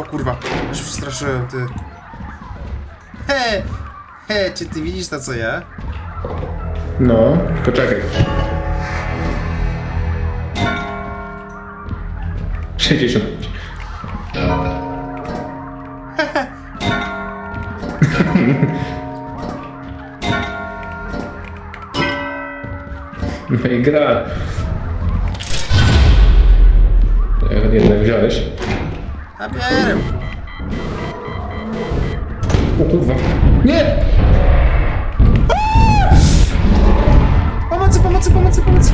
O kurwa, już przestraszyłem, ty. He! He, czy ty widzisz to co ja? No, poczekaj. 65. No i gra. Jednak wziąłeś. A bierę. O kurwa. Nie! Pomocy, pomocy, pomocy, pomocy.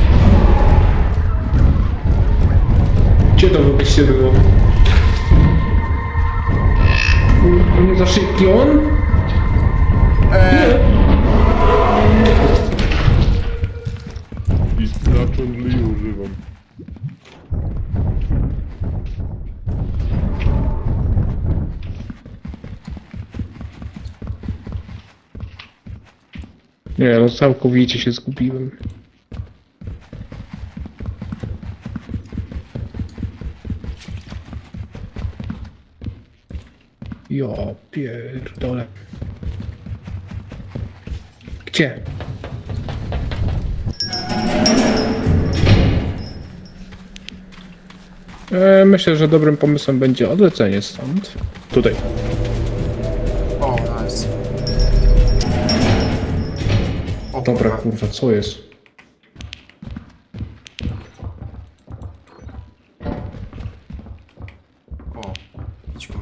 Gdzie to wyjście było? Nie za szybki on? Eee, I Nie, no całkowicie się zgubiłem. Ja pierdolę. Gdzie? E, myślę, że dobrym pomysłem będzie odlecenie stąd. Tutaj. o, nice. O, Dobra, kurwa. kurwa, co jest? O, idź tu.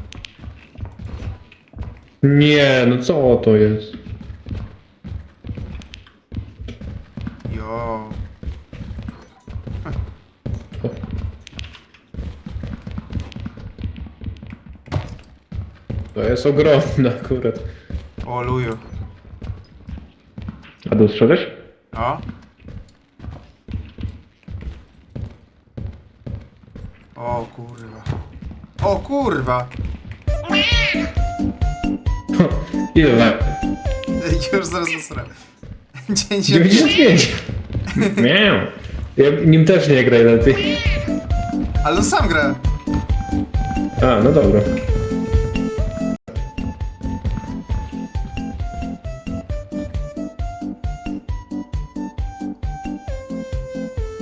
Nie, no co to jest? Jo. To jest ogromne akurat. O, luju. A dostrzegłeś? O. O kurwa. O kurwa! Ile lat? Już zaraz zasrę. 90. 95. Miał. Ja nim też nie graj ty. Ale on sam gra. A, no dobra.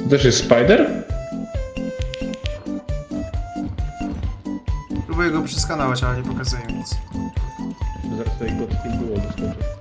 To też jest Spider? Próbuję go przeskanować, ale nie pokazuje mi nic. Zaraz tutaj go było doskoczy.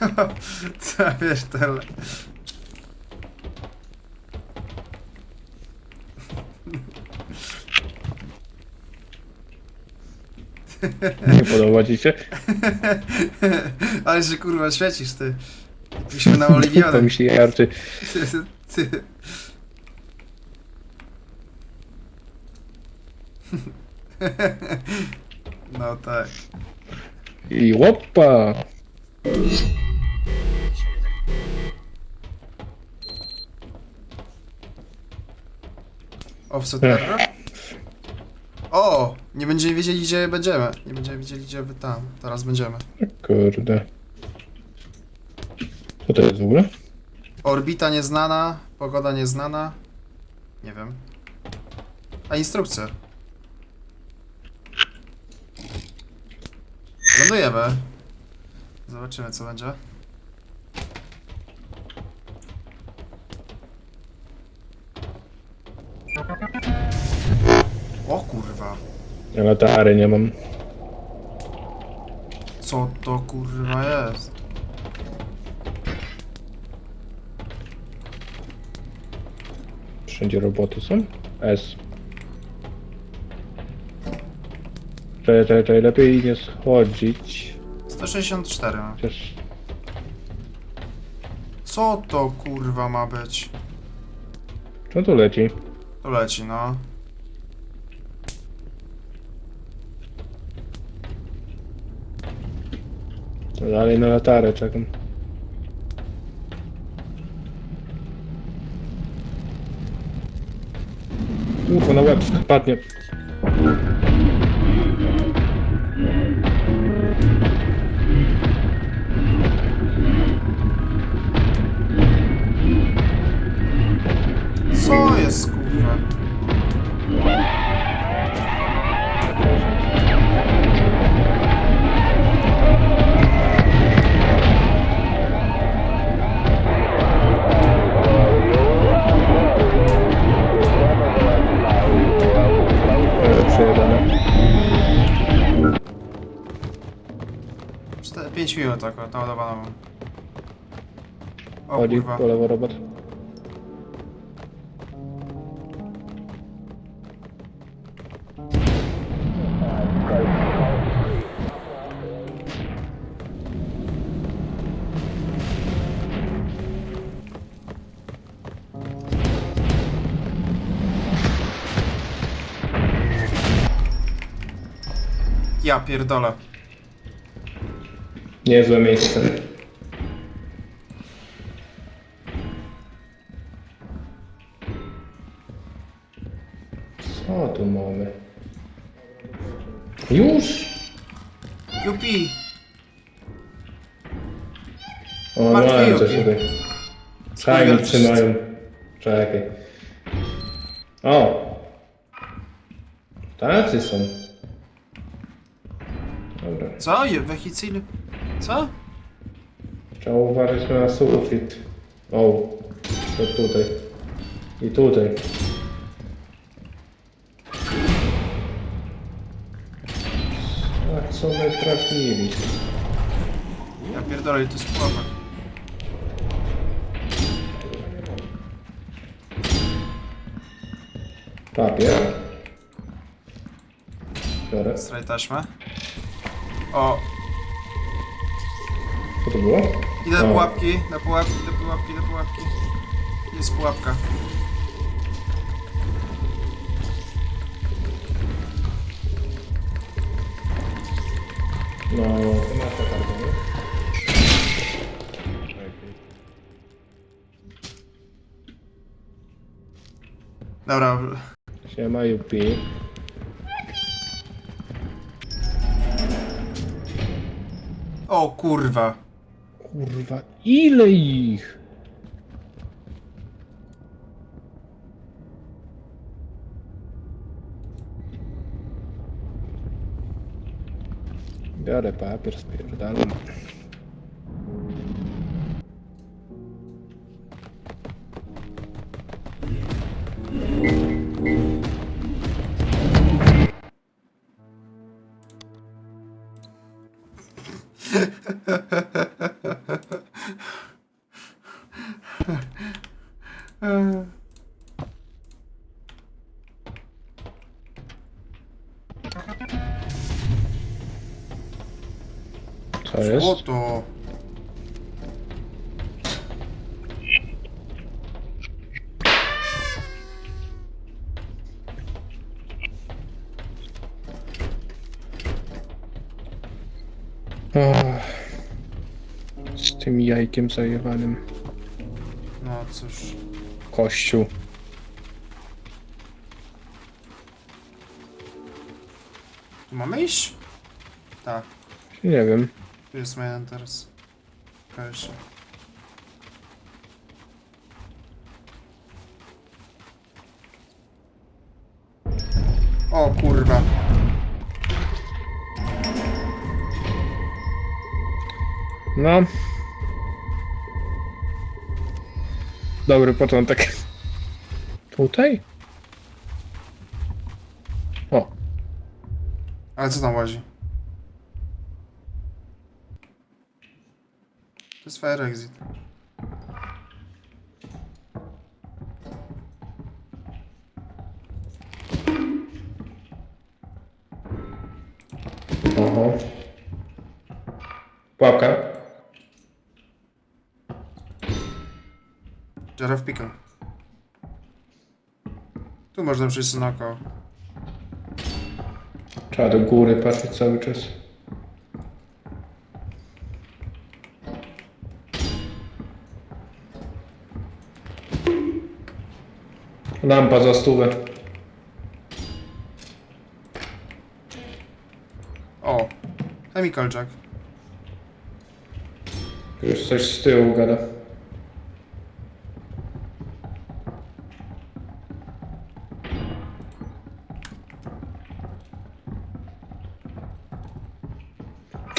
Co wiesz, tyle. Nie podoba ci się? Ale się kurwa świecisz ty. Jakbyśmy na To oliwiony. mi się jarczy. Ty. No tak. I łopa! Offset error? O! Nie będziemy wiedzieli gdzie będziemy. Nie będziemy wiedzieli gdzie wy tam. Teraz będziemy. Kurde. Co to jest w ogóle? Orbita nieznana, pogoda nieznana. Nie wiem. A instrukcja. Lądujemy. Zobaczymy co będzie. Ja latary nie mam. Co to kurwa jest? Wszędzie roboty są? S. Czekaj, czekaj, czekaj, lepiej nie schodzić. 164 mam. Chociaż... Co to kurwa ma być? No to leci. To leci, no. Dalej na latarę czekam. Kurwa, na łeb padnie. Co jest, 5 minut akurat, naładowaną mam. O Chodzi kurwa. po lewo robot. Ja pierdolę. Niezłe miejsce. Co tu mamy? Już? Jupi! O, Martwy mają coś tutaj. Skurwiel trzymają. Czekaj. O! Tacy są. Dobra. Co? Je- Wehicil? Co? Trzeba uważać na sufit. O, to tutaj. I tutaj. A co my trafili? Ja pierdolę, to jest pułapek. Papier. Biorę. Straj taśmę. O, Co to było? idę do O. pułapki, do pułapki, do pułapki, do pułapki. Jest pułapka. No, to nasza karta, nie? Dobra, Siema, Yupi. o kurwa. Kurwa, ile ich? Biorę papier, spierdalam. Jajkiem zajebanym. No cóż. Kościół. Tu mamy iść? Tak, Nie wiem. tu jest main teraz. Jeszcze. O kurwa. No. Dobry początek. Tutaj? O, Ale co tam łazi? To jest fire exit. Jaraf Pika. Tu można przejść na około. Trzeba do góry patrzeć cały czas. Lampa za stówę. O, chemical jack. Już coś z tyłu gada.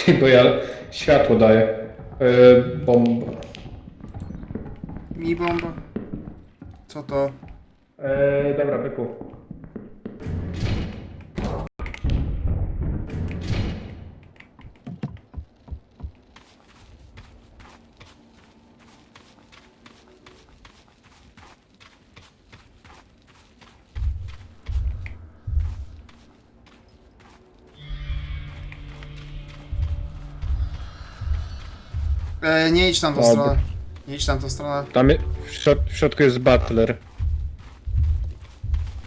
Ty, bo ja światło daję. Yy, bomba. Mi bomba. Co to? Yy, dobra, byku. E, nie idź tam tą Dobra. stronę. Nie idź tam tą stronę. Tam je- w, środ w środku jest butler.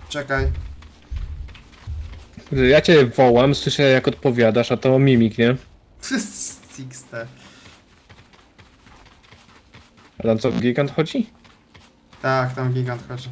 Czekaj. Ja cię wołam, słyszę jak odpowiadasz, a to mimik, nie? XT. A tam co, gigant chodzi? Tak, tam gigant chodzi.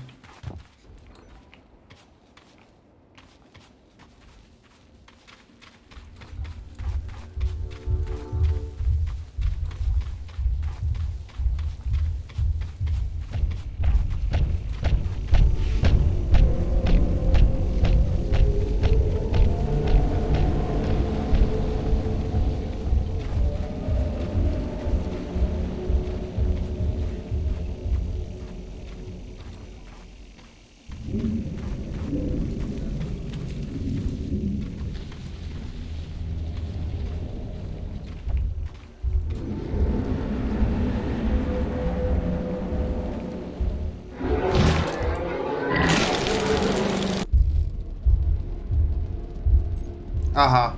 Aha.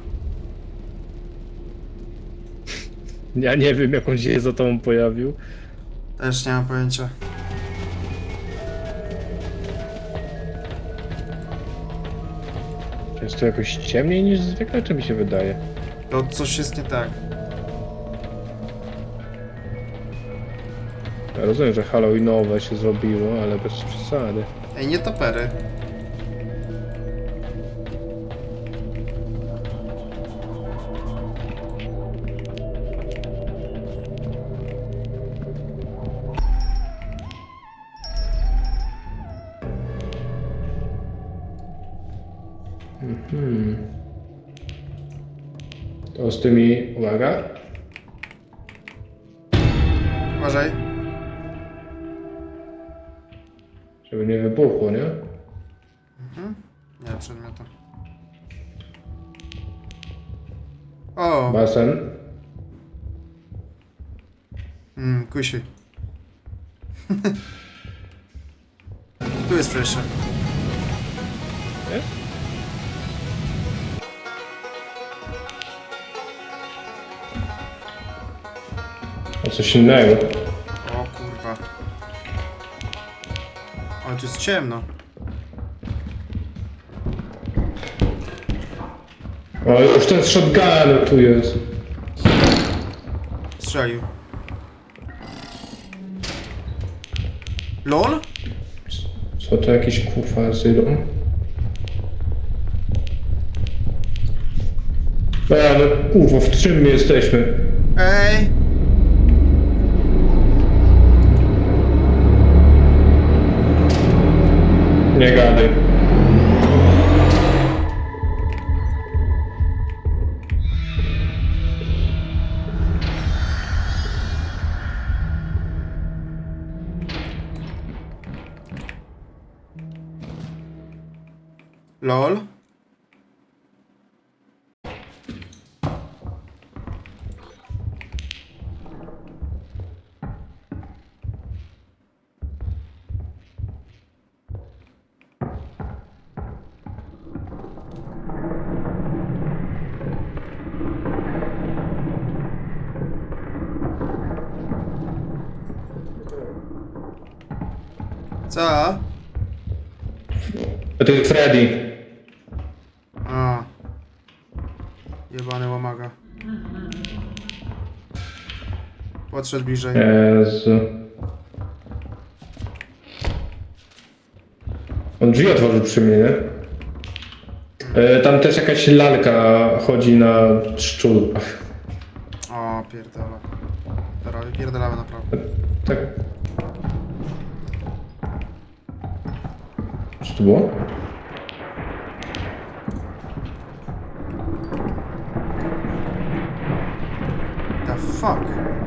Ja nie wiem, jak on się za tobą pojawił. Też nie mam pojęcia. Jest to jakoś ciemniej niż zwykle, czy mi się wydaje? To coś jest nie tak. Ja rozumiem, że halloweenowe się zrobiło, ale bez przesady. Ej, nie topery. To z tymi... Uwaga. Uważaj. Żeby nie wybuchło, nie? Nie, przedmiotem. O, Basen. mm, kusi. tu jest fresh. Jest? A coś innego. O kurwa. Ale tu jest ciemno. O, już ten shotgun tu jest. Strzelił. LOL? Co to jakiś kurwa zydon? A, no kurwa, w czym my jesteśmy? Ej! LOL? Co? To jest Freddy. Podszedł bliżej. Jezu. On drzwi otworzył przy mnie, nie? E, tam też jakaś lalka chodzi na szczurach. O, pierdolę. Dobra, wypierdolamy naprawdę. Tak. Co to było? The fuck?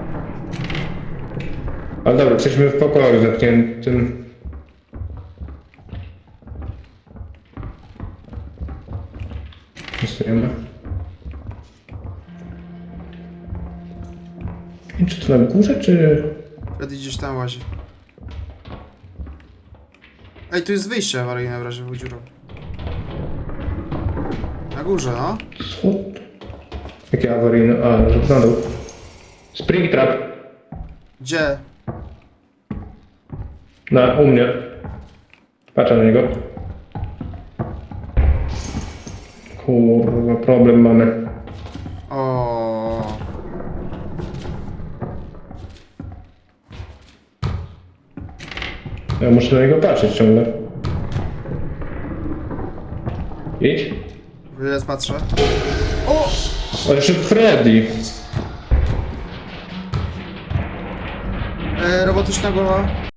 Ale dobra, jesteśmy w pokoju zamkniętym. Nic tu nie ma. I czy to na górze, czy... Freddy gdzieś tam łazi. Ej, tu jest wyjście awaryjne w razie w dziurą. Na górze, no. Co? Jakie awaryjne? A, że na dół. Spring trap. Gdzie? Na, u mnie. Patrzę na niego. Kurwa, problem mamy. O. Ja muszę na niego patrzeć ciągle. Idź. Wyjazd patrzę. O, jeszcze Freddy. E, robotyczna głowa.